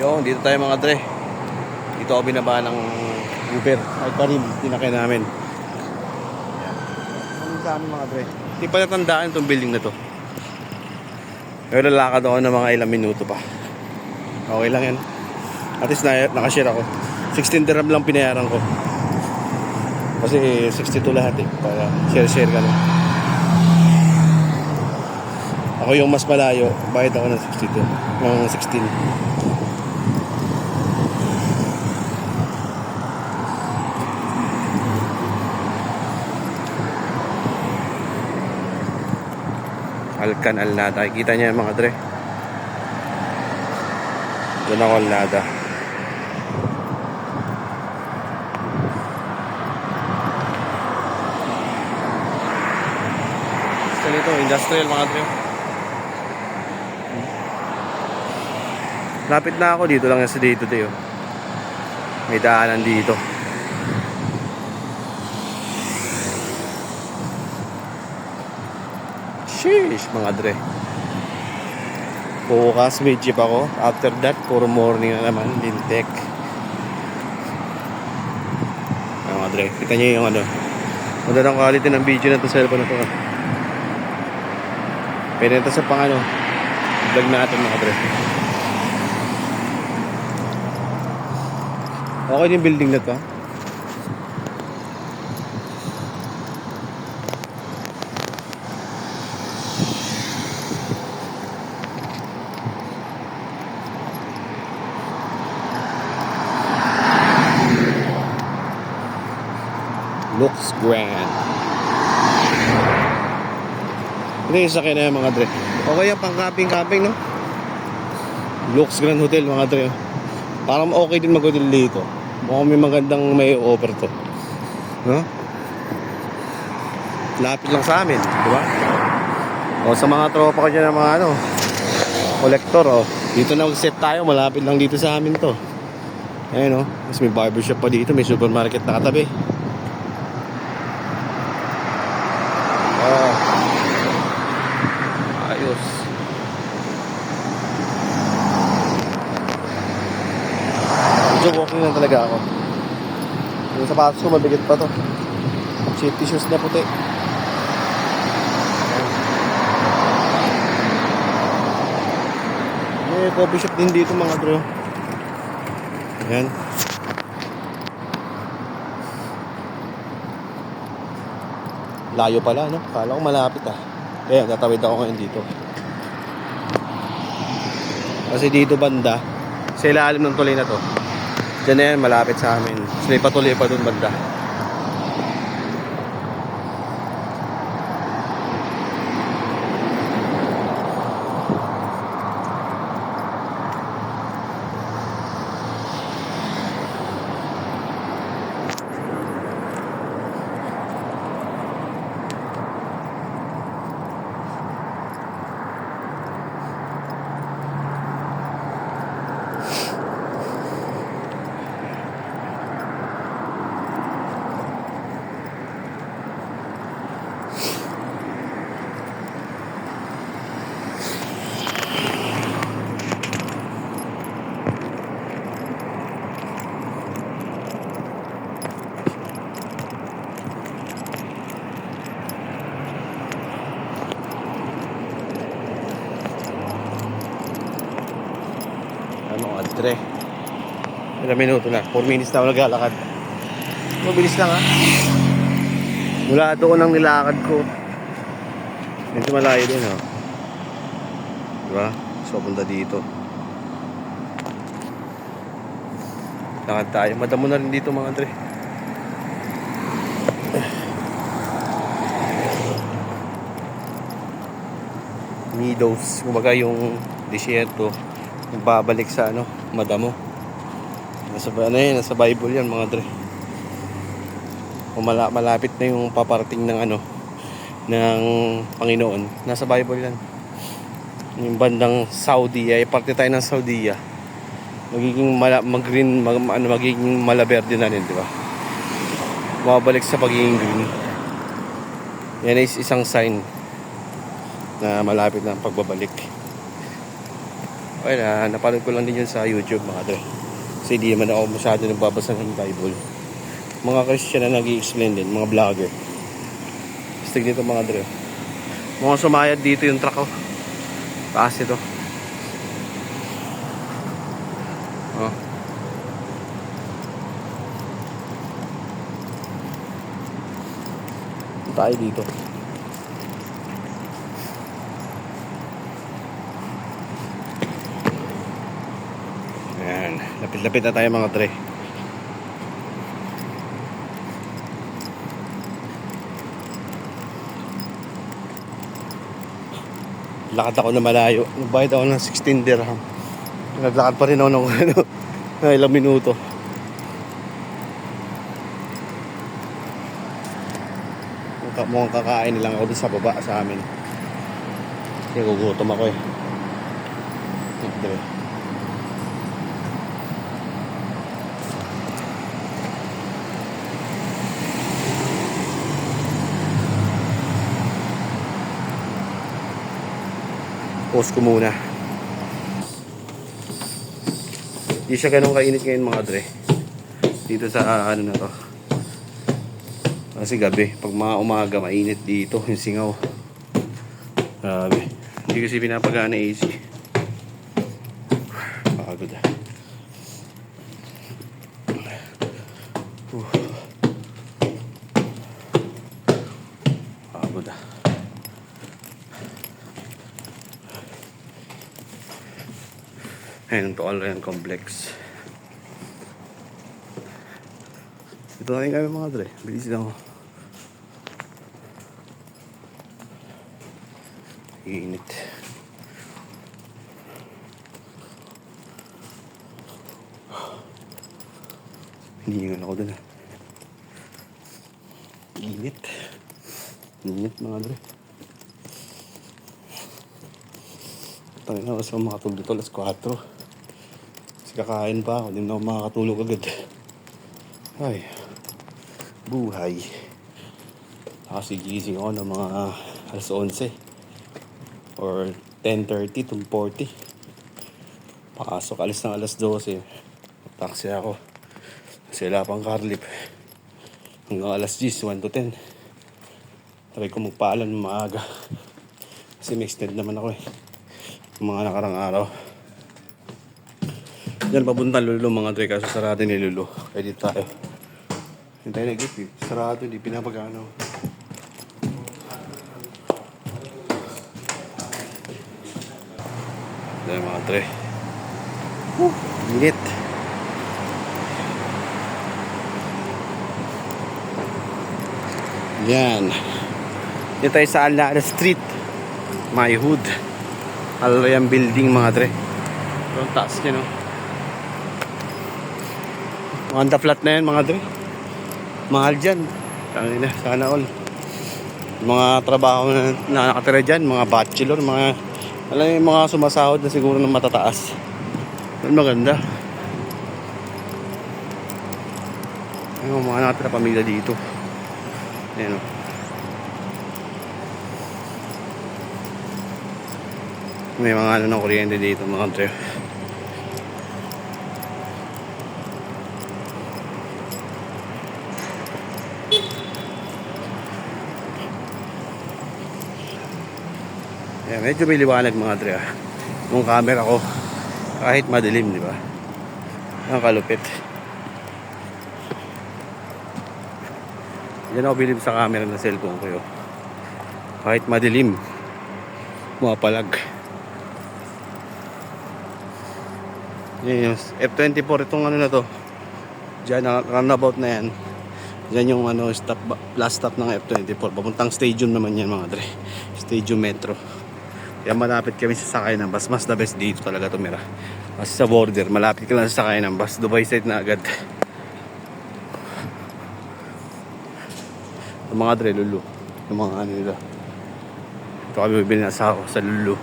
Yung, dito tayo mga dre. Dito ako binaba ng Uber. Ay, pa rin, tinakay namin. Ano sa amin mga dre? Hindi pa natandaan itong building na to. Pero lalakad ako ng mga ilang minuto pa. Okay lang yan. At least na, nakashare ako. 16 dirham lang pinayaran ko. Kasi 62 lahat eh. Para share-share ka lang. Ako yung mas malayo. Bayad ako ng 62. Ng 16. Alcan Alnada. Kita niya mga dre. Doon ako Alnada. Gusto nito, industrial mga dre. Lapit na ako dito lang sa day to day. Oh. May daanan dito. Sheesh, mga dre. Bukas may jeep ako. After that, puro morning na naman. Lintek. Ay, mga dre. Kita niyo yung ano. Maganda ng quality ng video na to sa cellphone na to. ah. Pwede na to sa pang ano. Vlog natin mga dre. Okay yung building na to. Looks grand. Ito yung sakyan na yan mga dre. Okay yan pang camping-camping no? Looks Grand Hotel mga dre. Parang okay din mag-hotel dito. Mukhang may magandang may offer to. No? Lapit lang sa amin, di ba? O sa mga tropa ko dyan ng mga ano, collector, oh. Dito na mag-set tayo, malapit lang dito sa amin to. Ayun, oh. Mas may barbershop pa dito, may supermarket na katabi. Oh. Ayos. Medyo walking lang talaga ako. Yung sapatos ko mabigat pa to. Safety shoes na puti. May coffee shop din dito mga bro. Ayan. Layo pala, no? Kala ko malapit ah. Kaya tatawid ako ngayon dito. Kasi dito banda, sa ilalim ng tuloy na to. Diyan na yan, malapit sa amin. So, may patuloy pa dun banda. Adre. Ilang minuto na. 4 minutes na ako naglalakad. Mabilis lang ha. Mula doon ang nilakad ko. Medyo malayo din ha. Diba? So, punta dito. Lakad tayo. Madamo na rin dito mga Andre. Meadows. Kumbaga yung disyerto. Yung babalik sa ano, madamo. Nasa, ano yan, nasa Bible yan mga Andre. Kung mala, malapit na yung paparating ng ano, ng Panginoon. Nasa Bible yan. Yung bandang Saudi, ay parte tayo ng Saudi. Magiging mala, mag-green, mag, ano, magiging malaberde na rin, di ba? Mabalik sa pagiging green. Yan is isang sign na malapit na ang pagbabalik. Okay na, napanood ko lang din yun sa YouTube mga dre. Kasi di naman ako masyado nagbabasa ng Bible. Mga Christian na nag explain din, mga vlogger. Stig dito mga dre. Mga sumayad dito yung truck ko. Taas ito. Oh. Tayo dito. Lapit-lapit na tayo mga tre. Lakad ako na malayo. Nagbayad ako ng 16 dirham. Naglakad pa rin ako ng ano, ng ilang minuto. Mukhang, kakain lang ako dun sa baba sa amin. Kasi gugutom ako eh. Ito. Pause ko muna. Hindi siya ganun kainit ngayon mga dre. Dito sa ah, ano na to. Kasi gabi, pag mga umaga, mainit dito, yung singaw. Grabe. Hindi kasi pinapagana AC. Pagod ah. Uh. Pagod ah. Ayan, to all yan complex. Ito na rin kami mga dre. Bilis lang ako. Init. Hiningan ako dun ah. Init. Init mga dre. Tangin na, kasi makatulog dito alas 4. Kasi kakain pa ako, hindi na ako makakatulog agad. Ay, buhay. Kasi gising ako ng mga alas 11 or 10.30 to 40. Pasok, alis ng alas 12. Taxi ako. Kasi wala pang carlip. Hanggang alas 10, 1 to 10. Try ko magpaalam ng maaga. Kasi may naman ako eh. Mga nakarang araw. Diyan papunta Lulu mga dre kaso sarado ni Lulu. Dito tayo. Yung tayo nag eh. Sarado, hindi pinapagano. Diyan mga dre. Woo, init. Yan. Dito tayo sa Alnara Street. My hood. Aloyan building mga dre. Ito ang taas niya no. Maganda flat na yan mga dre. Mahal dyan. Tangin na, sana all. Mga trabaho na, na nakatira dyan, mga bachelor, mga alam yung mga sumasahod na siguro ng matataas. Maganda. Ayun, mga nakatira pamilya dito. Ayan o. May mga ano ng kuryente dito mga dre. Yeah, medyo may liwanag mga dre. ah. Yung camera ko, kahit madilim, di ba? Ang kalupit. Yan ako bilib sa camera ng cellphone ko yun. Kahit madilim, mapalag. Yan yung F24 itong ano na to. Diyan, ang roundabout na yan. Diyan yung ano, stop, last stop ng F24. Papuntang stadium naman yan mga dre. Stadium Metro. Kaya malapit kami sa sakay ng bus. Mas the best dito talaga tumira. Kasi sa border, malapit ka lang sa sakay ng bus. Dubai side na agad. Yung mga dre, lulu. Yung mga ano nila. Ito kami bibili na sa, sa lulu.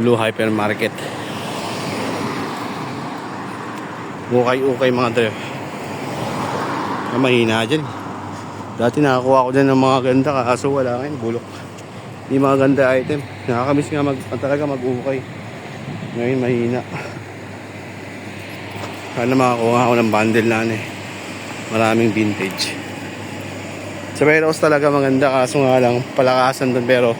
Lulu Hypermarket. Ukay-ukay mga dre. Ah, mahina dyan. Dati nakakuha ko dyan ng mga ganda kaso wala ngayon. Bulok. Hindi mga ganda item. Nakakamiss nga mag, talaga mag-ukay. Ngayon mahina. Sana makakuha ako ng bundle na ano eh. Maraming vintage. Sa Veros talaga maganda kaso nga lang palakasan doon pero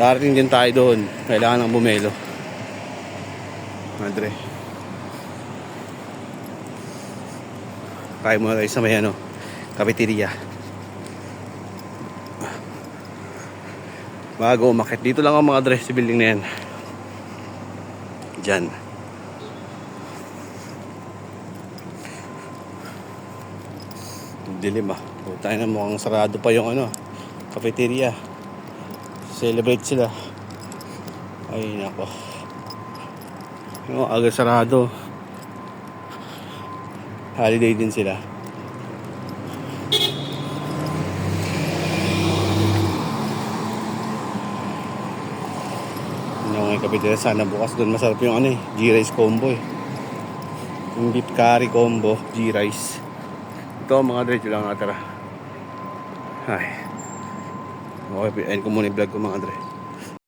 darating din tayo doon. Kailangan ng bumelo. Madre. Kaya muna tayo sa may ano, cafeteria. Bago umakit. Dito lang ang mga dress sa building na yan. Diyan. Dilim ah. Tayo na mukhang sarado pa yung ano, cafeteria. Celebrate sila. Ay nako. Yung aga sarado. Holiday din sila. Kapitira sana bukas doon masarap yung ano eh, G-Rice combo eh. Yung beef curry combo, G-Rice. Ito mga dre, lang natara. Ay. Okay, end ko muna yung vlog ko mga dre.